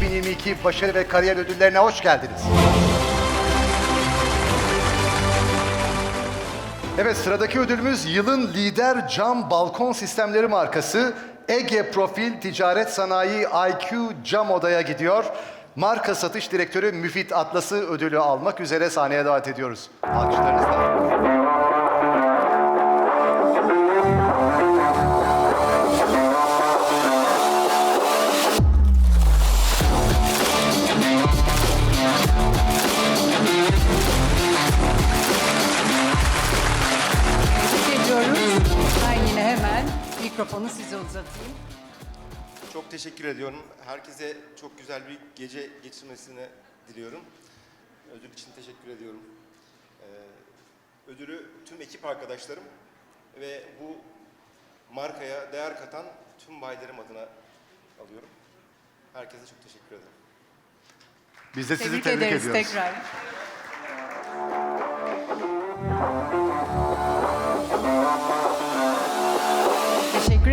...2022 Başarı ve Kariyer Ödülleri'ne hoş geldiniz. Evet sıradaki ödülümüz yılın lider cam balkon sistemleri markası Ege Profil Ticaret Sanayi IQ Cam Oda'ya gidiyor. Marka satış direktörü Müfit Atlas'ı ödülü almak üzere sahneye davet ediyoruz. Alkışlarınızla. Mikrofonu size uzatayım. Çok teşekkür ediyorum. Herkese çok güzel bir gece geçirmesini diliyorum. Ödül için teşekkür ediyorum. Ee, ödülü tüm ekip arkadaşlarım ve bu markaya değer katan tüm bayilerim adına alıyorum. Herkese çok teşekkür ederim. Biz de sizi Tebrik, tebrik ederiz ediyoruz. tekrar.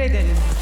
ederiz.